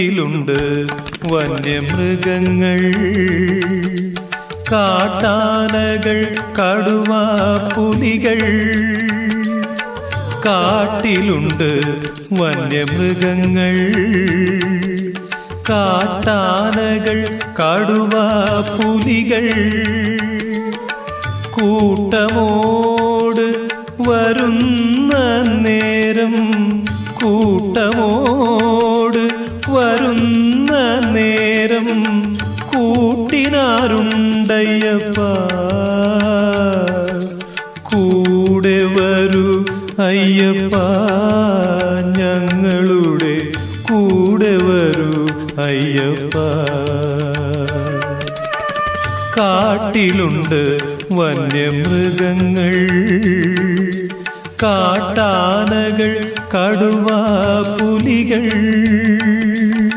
ിലുണ്ട് വന്യമൃഗങ്ങൾ. കാട്ടാനകൾ കടുവ പുലികൾ കാട്ടിലുണ്ട് വന്യമൃഗങ്ങൾ. കാട്ടാനകൾ കടുവ പുലികൾ കൂട്ടമോട് വരുന്ന നേരം കൂട്ടമോട് വരുന്ന നേരം കൂട്ടിനാരുണ്ടയ്യപ്പ. കൂടെ വരൂ അയ്യപ്പ. ഞങ്ങളുടെ കൂടെ വരൂ അയ്യപ്പ. കാട്ടിലുണ്ട് വന്യമൃഗങ്ങൾ. കാട്ടാനകൾ കടുവ പുലികൾ.